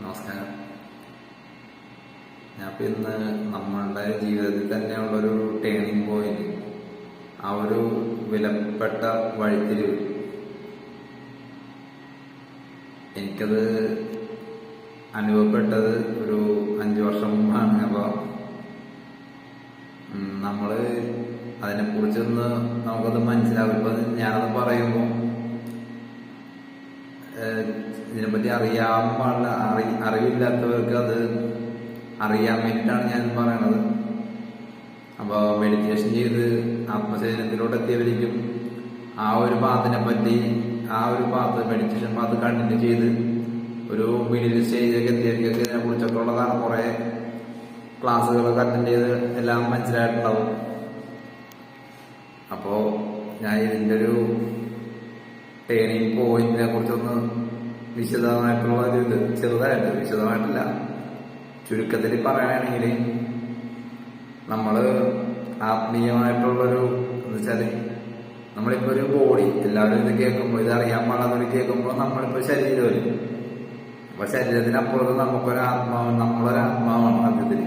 നമസ്കാരം. ഞാൻ ഇന്ന് നമ്മളുടെ ജീവിതത്തിൽ തന്നെയുള്ളൊരു ടേണിംഗ് പോയിന്റ് ആ ഒരു വിലപ്പെട്ട വഴിത്തിരിവ്. എനിക്കത് അനുഭവപ്പെട്ടത് ഒരു അഞ്ചു വർഷം മുമ്പാണ്. അപ്പോൾ നമ്മൾ അതിനെ കുറിച്ചൊന്ന് നമുക്കത് മനസ്സിലാവും. ഇപ്പൊ ഞാനത് പറയുമ്പോൾ ഇതിനെപ്പറ്റി അറിയാൻ പാടില്ല. അറി അറിവില്ലാത്തവർക്ക് അത് അറിയാൻ വേണ്ടിയിട്ടാണ് ഞാൻ പറയണത്. അപ്പോൾ മെഡിറ്റേഷൻ ചെയ്ത് ആത്മശരീരത്തിലോട്ട് എത്തിയവരിക്കും. ആ ഒരു പാത്തിനെ പറ്റി ആ ഒരു പാത്ത് മെഡിറ്റേഷൻ പാത്ത് കണ്ടിന്യൂ ചെയ്ത് ഒരു മിഡിൽ സ്റ്റേജിലേക്ക് എത്തിയവർക്കൊക്കെ ഇതിനെ കുറിച്ചൊക്കെ ഉള്ളതാണ് കുറേ ക്ലാസ്സുകളൊക്കെ അറ്റൻഡ് ചെയ്ത് എല്ലാം മനസ്സിലായിട്ടുണ്ടാവും. അപ്പോൾ ഞാൻ ഇതിന്റെ ഒരു ടേണിംഗ് പോയിന്റിനെ കുറിച്ചൊന്ന് വിശദമായിട്ടുള്ള ഒരു ഇത് ചെറുതായിട്ട് വിശദമായിട്ടില്ല. ചുരുക്കത്തിൽ പറയുകയാണെങ്കിൽ നമ്മൾ ആത്മീയമായിട്ടുള്ളൊരു എന്ന് വെച്ചാൽ നമ്മളിപ്പോൾ ഒരു ബോഡി എല്ലാവരും ഇത് കേൾക്കുമ്പോൾ ഇത് അറിയാൻ പാടാത്തവർ കേൾക്കുമ്പോൾ നമ്മളിപ്പോൾ ശരീരം വരും അപ്പൊ ശരീരത്തിനപ്പുറത്ത് നമുക്കൊരു ആത്മാവ് നമ്മളൊരു ആത്മാവാണ്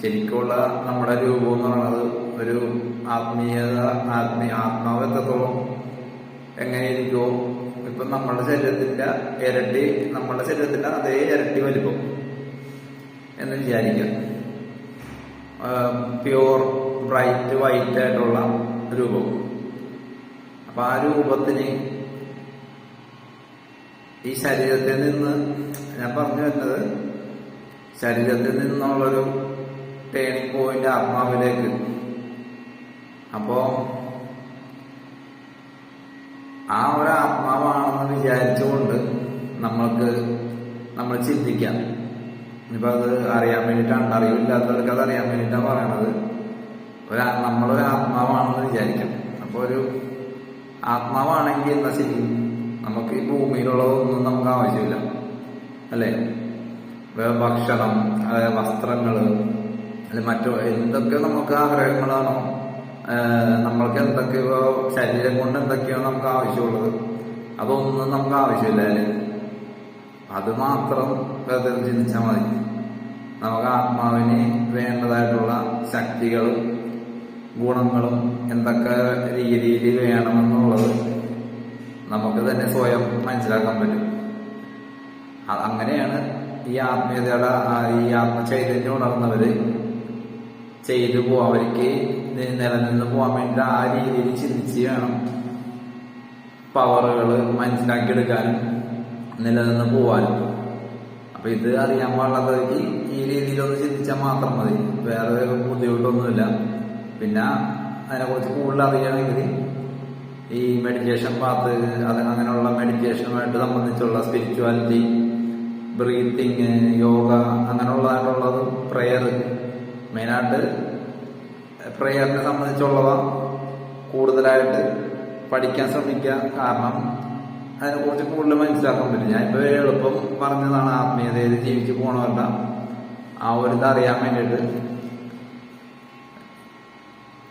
ശരിക്കുള്ള നമ്മുടെ രൂപം എന്ന് പറയുന്നത് ഒരു ആത്മീയത ആത്മീയ ആത്മാവ് എത്രത്തോളം എങ്ങനെയിരിക്കുമോ ഇപ്പൊ നമ്മുടെ ശരീരത്തിന്റെ ഇരട്ടി നമ്മുടെ ശരീരത്തിന്റെ അതേ ഇരട്ടി വലിപ്പം എന്ന് വിചാരിക്കാം. പ്യുവർ ബ്രൈറ്റ് വൈറ്റ് ആയിട്ടുള്ള രൂപം. അപ്പൊ ആ രൂപത്തിന് ഈ ശരീരത്തിൽ നിന്ന് ഞാൻ പറഞ്ഞു വരുന്നത് ശരീരത്തിൽ നിന്നുള്ളൊരു ടേണിംഗ് പോയിന്റ് ആത്മാവിലേക്ക്. അപ്പോ ആ ഒരു ആത്മാവാണെന്ന് വിചാരിച്ചുകൊണ്ട് നമ്മൾക്ക് നമ്മൾ ചിന്തിക്കാം. ഇനിയിപ്പോൾ അത് അറിയാൻ വേണ്ടിയിട്ടാണ് അറിവില്ലാത്തവർക്ക് അത് അറിയാൻ വേണ്ടിയിട്ടാണ് പറയണത്. ഒരു നമ്മളൊരു ആത്മാവാണെന്ന് വിചാരിക്കാം അപ്പൊ ഒരു ആത്മാവാണെങ്കിൽ എന്താ ശരി? നമുക്ക് ഈ ഭൂമിയിലുള്ളതൊന്നും നമുക്ക് ആവശ്യമില്ല. അല്ലേ? ഭക്ഷണം അതായത് വസ്ത്രങ്ങൾ അല്ലെ മറ്റു എന്തൊക്കെ നമുക്ക് ആഗ്രഹങ്ങളാണോ നമ്മൾക്ക് എന്തൊക്കെയോ ശരീരം കൊണ്ട് എന്തൊക്കെയോ നമുക്ക് ആവശ്യമുള്ളത്. അതൊന്നും നമുക്ക് ആവശ്യമില്ല അത് മാത്രം ചിന്തിച്ചാൽ മതി. നമുക്ക് ആത്മാവിന് വേണ്ടതായിട്ടുള്ള ശക്തികളും ഗുണങ്ങളും എന്തൊക്കെ രീതിയിൽ വേണമെന്നുള്ളത് നമുക്ക് തന്നെ സ്വയം മനസ്സിലാക്കാൻ പറ്റും. അങ്ങനെയാണ് ഈ ആത്മീയതയുടെ ഈ ആത്മചൈതന്യം ഉണർന്നവര് ചെയ്തു പോവാൻ അവർക്ക് നിലനിന്ന് പോകാൻ വേണ്ടി ആ രീതിയിൽ ചിന്തിച്ച് വേണം. പവറുകൾ മനസ്സിലാക്കിയെടുക്കാനും നിലനിന്ന് പോവാനും. അപ്പൊ ഇത് അറിയാൻ പാടില്ലാത്തവർക്ക് ഈ രീതിയിലൊന്ന് ചിന്തിച്ചാൽ മാത്രം മതി. വേറെ ബുദ്ധിമുട്ടൊന്നുമില്ല. പിന്നെ അതിനെക്കുറിച്ച് കൂടുതൽ അറിയണമെങ്കിൽ ഈ മെഡിറ്റേഷൻ പാത്ത് അത് അങ്ങനെയുള്ള മെഡിറ്റേഷനുമായിട്ട് സംബന്ധിച്ചുള്ള സ്പിരിച്വാലിറ്റി ബ്രീത്തിങ് യോഗ അങ്ങനെയുള്ളതായിട്ടുള്ളത് പ്രെയർ മെയിനായിട്ട് പ്രെയറിനെ സംബന്ധിച്ചുള്ളവ കൂടുതലായിട്ട് പഠിക്കാൻ ശ്രമിക്കുക. കാരണം അതിനെക്കുറിച്ച് കൂടുതൽ മനസ്സിലാക്കാൻ പറ്റും ഞാൻ ഇപ്പോൾ എളുപ്പം പറഞ്ഞതാണ് ആത്മീയതയിൽ ജീവിച്ചു പോകണമല്ല ആ ഒരു ഇത് അറിയാൻ വേണ്ടിയിട്ട്.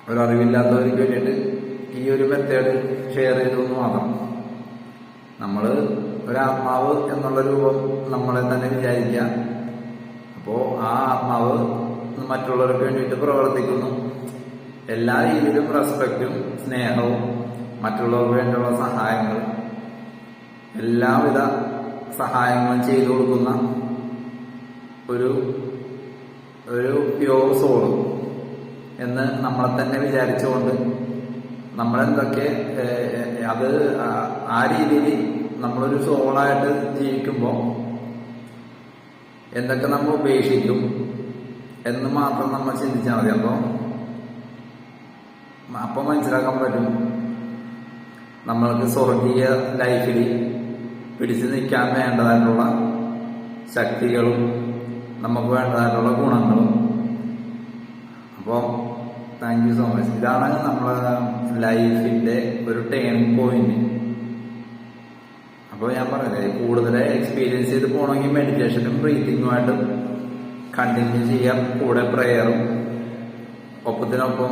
ഒരറിവില്ലാത്തവർക്ക് വേണ്ടിയിട്ട് ഈ ഒരു മെത്തേഡ് ഷെയർ ചെയ്തതെന്ന് മാത്രം. നമ്മൾ ഒരാത്മാവ് എന്നുള്ള രൂപം നമ്മളെ തന്നെ വിചാരിക്കുക. അപ്പോൾ ആ ആത്മാവ് മറ്റുള്ളവർക്ക് വേണ്ടിയിട്ട് പ്രവർത്തിക്കുന്നു. എല്ലാ രീതിയിലും റെസ്പെക്റ്റും സ്നേഹവും മറ്റുള്ളവർക്ക് വേണ്ടിയുള്ള സഹായങ്ങൾ എല്ലാവിധ സഹായങ്ങളും ചെയ്തു കൊടുക്കുന്ന ഒരു ഒരു പ്യോർ സോൾ എന്ന് നമ്മളെ തന്നെ വിചാരിച്ചുകൊണ്ട് നമ്മളെന്തൊക്കെ അത് ആ രീതിയിൽ നമ്മളൊരു സോളായിട്ട് ജീവിക്കുമ്പോൾ എന്തൊക്കെ നമ്മൾ ഉപേക്ഷിക്കും എന്ന് മാത്രം നമ്മൾ ചിന്തിച്ചാൽ മതി. അപ്പോൾ അപ്പോൾ മനസ്സിലാക്കാൻ പറ്റും. നമ്മൾക്ക് സ്വർഗീയ ലൈഫിൽ പിടിച്ചു നിൽക്കാൻ വേണ്ടതായിട്ടുള്ള ശക്തികളും നമുക്ക് വേണ്ടതായിട്ടുള്ള ഗുണങ്ങളും. അപ്പോൾ താങ്ക് യു സോ മച്ച് ഇതാണ് നമ്മളെ ലൈഫിന്റെ ഒരു ടേണിംഗ് പോയിന്റ് അപ്പോൾ ഞാൻ പറഞ്ഞത് കൂടുതൽ എക്സ്പീരിയൻസ് ചെയ്ത് പോകണമെങ്കിൽ മെഡിറ്റേഷനും ബ്രീത്തിങ്ങുമായിട്ടും കണ്ടിന്യൂ ചെയ്യാം. കൂടെ പ്രെയറും ഒപ്പത്തിനൊപ്പം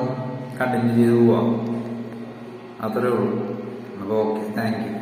കണ്ടിന്യൂ ചെയ്തു പോവാം. അത്രേ ഉള്ളൂ. അപ്പോൾ ഓക്കെ താങ്ക് യു